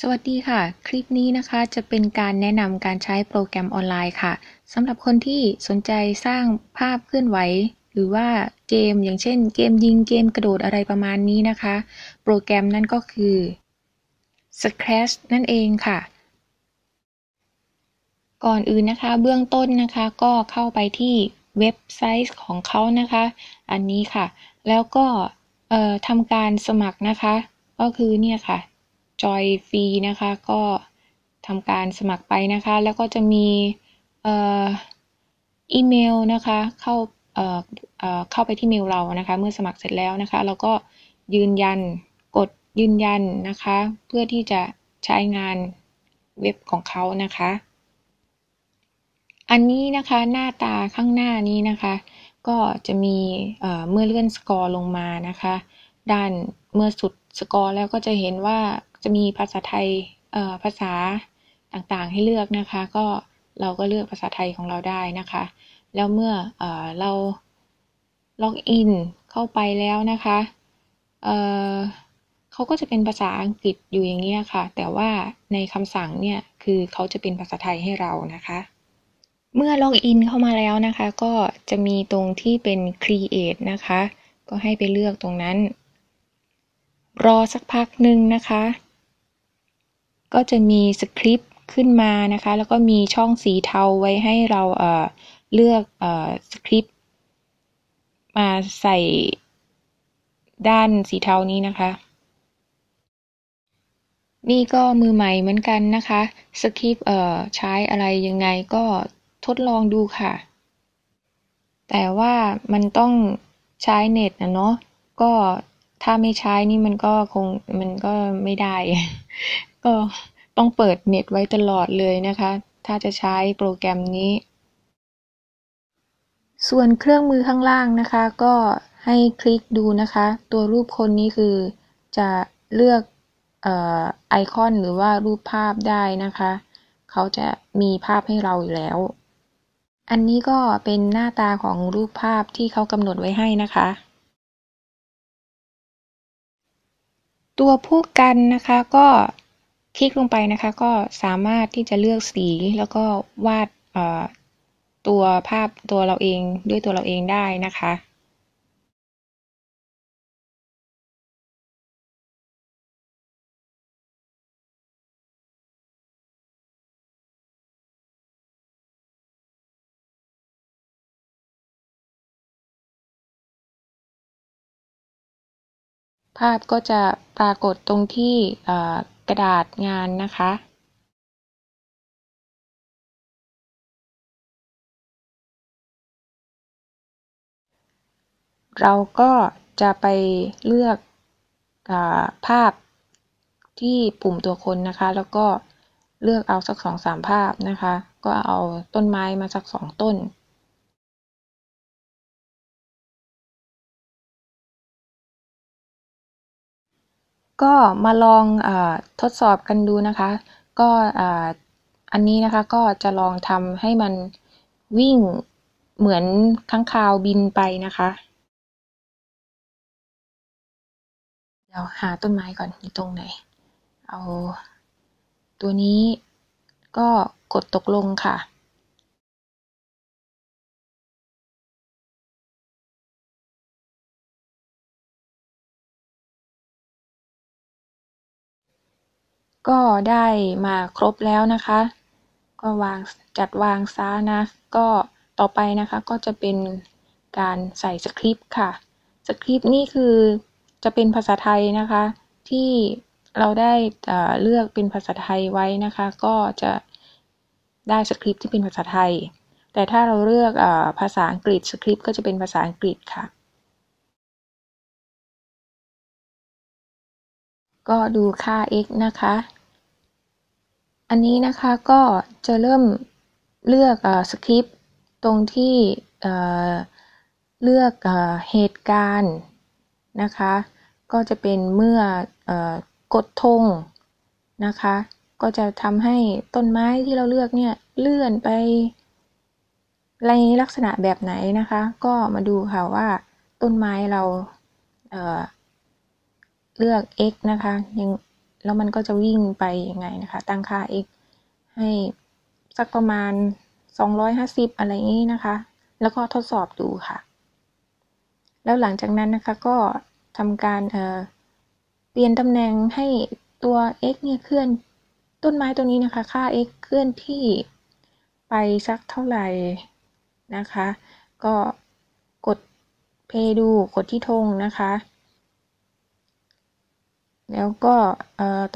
สวัสดีค่ะ คลิปนี้นะคะจะเป็นการแนะนำการใช้โปรแกรมออนไลน์ค่ะสำหรับคนที่สนใจสร้างภาพเคลื่อนไหว หรือว่าเกมอย่างเช่น เกมยิงเกมกระโดดอะไรประมาณนี้นะคะ โปรแกรมนั่นก็คือ Scratch นั่นเองค่ะ ก่อนอื่นนะคะ เบื้องต้นนะคะก็เข้าไปที่เว็บไซต์ของเขานะคะ อันนี้ค่ะ แล้วก็ทำการสมัครนะคะ ก็คือเนี่ยค่ะ จอยฟรีนะคะ ก็ทำการสมัครไปนะคะ แล้วก็จะมีอีเมลนะคะ เข้าเข้าไปที่เมลเรานะคะ เมื่อสมัครเสร็จแล้วนะคะ เราก็ยืนยันกดยืนยันนะคะ เพื่อที่จะใช้งานเว็บของเขานะคะ อันนี้นะคะหน้าตาข้างหน้านี้นะคะ ก็จะมีเมื่อเลื่อนสกอร์ลงมานะคะ ด้านเมื่อสุดสกอร์แล้วก็จะเห็นว่า จะมีภาษาไทยภาษาต่างๆให้เลือกนะคะ ก็เราก็เลือกภาษาไทยของเราได้นะคะ แล้วเมื่อเอเราล็อกอินเข้าไปแล้วนะคะเเขาก็จะเป็นภาษาอังกฤษอยู่อย่างนี้ค่ะ แต่ว่าในคำสั่งเนี่ยคือเขาจะเป็นภาษาไทยให้เรานะคะ เมื่อล็อกอินเข้ามาแล้วนะคะ ก็จะมีตรงที่เป็น create นะคะ ก็ให้ไปเลือกตรงนั้น รอสักพักหนึ่งนะคะ ก็จะมีสคริปต์ขึ้นมานะคะ แล้วก็มีช่องสีเทาไว้ให้เราเเลือกสคริปต์มาใส่ด้านสีเทานี้นะคะ นี่ก็มือใหม่เหมือนกันนะคะ สคริปต์ใช้อะไรยังไงก็ทดลองดูค่ะ แต่ว่ามันต้องใช้เน็ตนะเนาะ ก็ถ้าไม่ใช้นี่มันก็คงมันก็ไม่ได้ ก็ต้องเปิดเน็ตไว้ตลอดเลยนะคะ ถ้าจะใช้โปรแกรมนี้ ส่วนเครื่องมือข้างล่างนะคะ ก็ให้คลิกดูนะคะ ตัวรูปคนนี้คือจะเลือกไอคอนหรือว่ารูปภาพได้นะคะ เขาจะมีภาพให้เราอยู่แล้ว อันนี้ก็เป็นหน้าตาของรูปภาพที่เขากำหนดไว้ให้นะคะ ตัวผู้กันนะคะก็ คลิกลงไปนะคะ ก็สามารถที่จะเลือกสีแล้วก็วาดตัวภาพตัวเราเองด้วยตัวเราเองได้นะคะภาพก็จะปรากฏตรงที่ กระดาษงานนะคะเราก็จะไปเลือกอภาพที่ปุ่มตัวคนนะคะ แล้วก็เลือกเอาสักสองสามภาพนะคะ ก็เอาต้นไม้มาสักสองต้น ก็มาลองอทดสอบกันดูนะคะ ก็อันนี้นะคะก็จะลองทำให้มันวิ่งเหมือนข้างคาวบินไปนะคะเดี๋ยวหาต้นไม้ก่อนอยู่ตรงไหน เอาตัวนี้ก็กดตกลงค่ะ ก็ได้มาครบแล้วนะคะ ก็วางจัดวางซานะ ก็ต่อไปนะคะก็จะเป็นการใส่สคริปต์ค่ะ สคริปต์นี่คือจะเป็นภาษาไทยนะคะ ที่เราได้เลือกเป็นภาษาไทยไว้นะคะ ก็จะได้สคริปต์ที่เป็นภาษาไทย แต่ถ้าเราเลือกอภาษาอังกฤษสคริปต์ก็จะเป็นภาษาอังกฤษค่ะ ก็ดูค่า x นะคะ อันนี้นะคะก็จะเริ่มเลือกสคริปต์ตรงที่เลือกเหตุการณ์นะคะ ก็จะเป็นเมื่อกดธงนะคะ ก็จะทำให้ต้นไม้ที่เราเลือกเนี่ยเลื่อนไปในลักษณะแบบไหนนะคะ ก็มาดูค่ะว่าต้นไม้เราเเลือก x นะคะยัง แล้วมันก็จะวิ่งไปยังไงนะคะ ตั้งค่า x ให้สักประมาณ 250 อะไรอย่างนี้นะคะ แล้วก็ทดสอบดูค่ะ แล้วหลังจากนั้นนะคะก็ทำการเเปลี่ยนตำแหน่งให้ตัว x เนี่ยเคลื่อนต้นไม้ตัวนี้นะคะ ค่า x เคลื่อนที่ไปสักเท่าไหร่นะคะ ก็กดเพย์ดูกดที่ธงนะคะ แล้วก็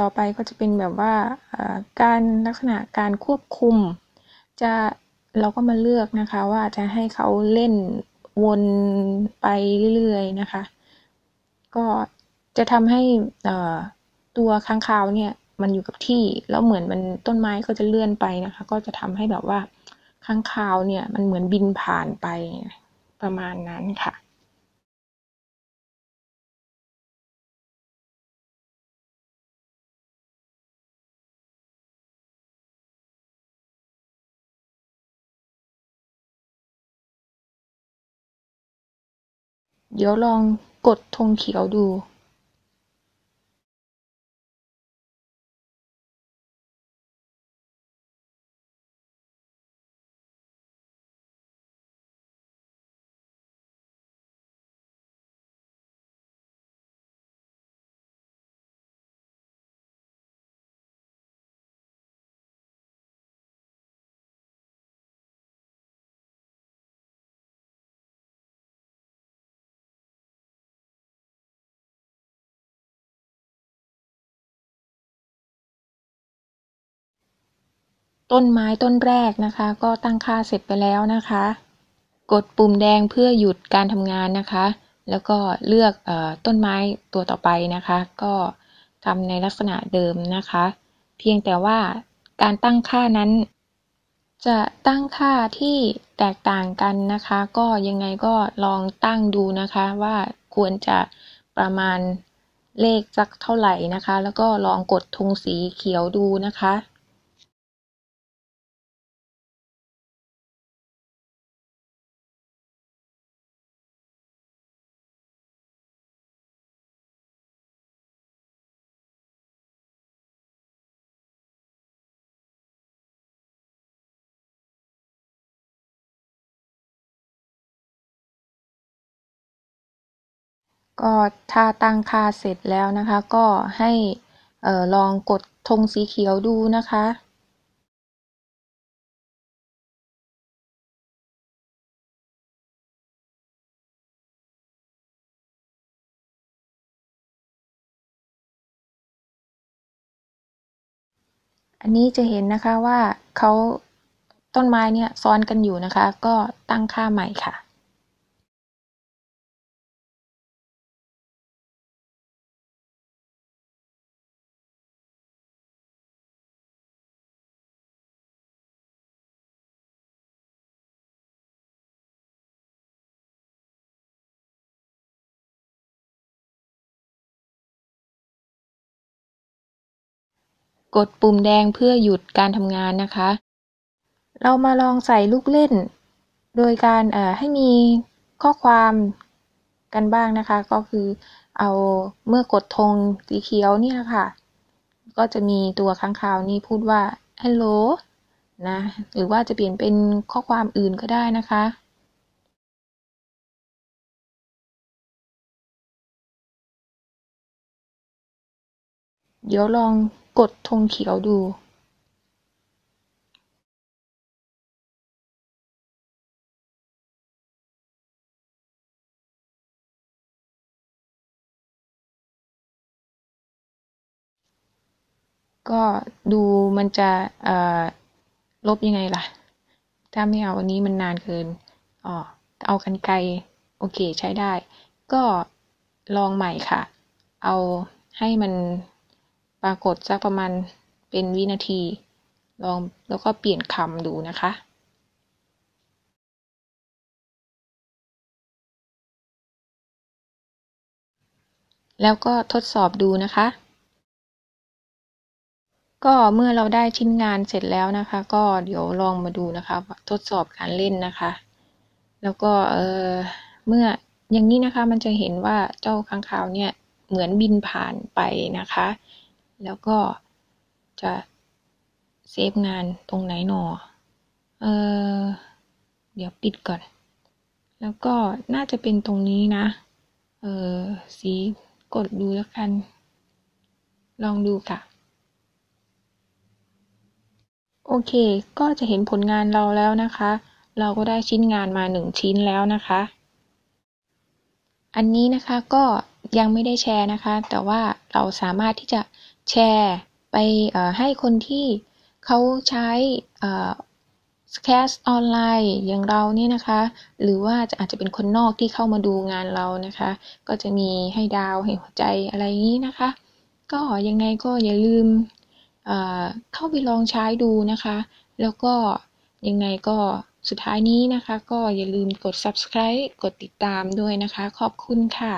ต่อไปก็จะเป็นแบบว่าการลักษณะการควบคุม จะเราก็มาเลือกนะคะว่าจะให้เขาเล่นวนไปเรื่อยๆนะคะ ก็จะทำให้ตัวค้างคาวเนี่ยมันอยู่กับที่แล้วเหมือนมันต้นไม้ก็จะเลื่อนไปนะคะ ก็จะทำให้แบบว่าค้างคาวเนี่ยมันเหมือนบินผ่านไปประมาณนั้นค่ะ เดี๋ยวลองกดธงเขียวดู ต้นไม้ต้นแรกนะคะ ก็ตั้งค่าเสร็จไปแล้วนะคะ กดปุ่มแดงเพื่อหยุดการทำงานนะคะ แล้วก็เลือกอต้นไม้ตัวต่อไปนะคะ ก็ทำในลักษณะเดิมนะคะ เพียงแต่ว่าการตั้งค่านั้น จะตั้งค่าที่แตกต่างกันนะคะ ก็ยังไงก็ลองตั้งดูนะคะว่าควรจะประมาณเลขสักเท่าไหร่นะคะ แล้วก็ลองกดธงสีเขียวดูนะคะ ก็ถ้าตั้งค่าเสร็จแล้วนะคะ ก็ให้ออลองกดธงสีเขียวดูนะคะ อันนี้จะเห็นนะคะว่าเขาต้นไม้เนี่ยซ้อนกันอยู่นะคะ ก็ตั้งค่าใหม่ค่ะ กดปุ่มแดงเพื่อหยุดการทำงานนะคะ เรามาลองใส่ลูกเล่น โดยการให้มีข้อความกันบ้างนะคะ ก็คือเอาเมื่อกดธงสีเขียวนี่ยค่ะ ก็จะมีตัวค้างคาวนี้พูดว่า hello นะ หรือว่าจะเปลี่ยนเป็นข้อความอื่นก็ได้นะคะเดี๋ยวลอง กดธงเขียวดูก็ดูมันจะลบยังไงล่ะ ถ้าไม่เอาอันนี้มันนานเกินอ๋อเอากันไกลโอเคใช้ได้ ก็ลองใหม่ค่ะ เอาให้มัน ปรากฏสักประมาณเป็นวินาที ลองแล้วก็เปลี่ยนคำดูนะคะแล้วก็ทดสอบดูนะคะ ก็เมื่อเราได้ชิ้นงานเสร็จแล้วนะคะ ก็เดี๋ยวลองมาดูนะคะ ทดสอบการเล่นนะคะ แล้วก็เออเมื่ออย่างนี้นะคะ มันจะเห็นว่าเจ้าค้างคาวเนี่ยเหมือนบินผ่านไปนะคะ แล้วก็จะเซฟงานตรงไหนหนอ เออ เดี๋ยวปิดก่อน แล้วก็น่าจะเป็นตรงนี้นะ เออ สีกดดูแล้วกัน ลองดูค่ะ โอเค ก็จะเห็นผลงานเราแล้วนะคะ เราก็ได้ชิ้นงานมาหนึ่งชิ้นแล้วนะคะ อันนี้นะคะก็ยังไม่ได้แชร์นะคะ แต่ว่าเราสามารถที่จะ แชร์ไปให้คนที่เขาใช้แคสออนไลน์อย่างเราเนี่ยนะคะ หรือว่าจะอาจจะเป็นคนนอกที่เข้ามาดูงานเรานะคะ ก็จะมีให้ดาวให้หัวใจอะไรนี้นะคะ ก็ยังไงก็อย่าลืมเข้าไปลองใช้ดูนะคะ แล้วก็ยังไงก็สุดท้ายนี้นะคะ ก็อย่าลืมกด subscribe กดติดตามด้วยนะคะ ขอบคุณค่ะ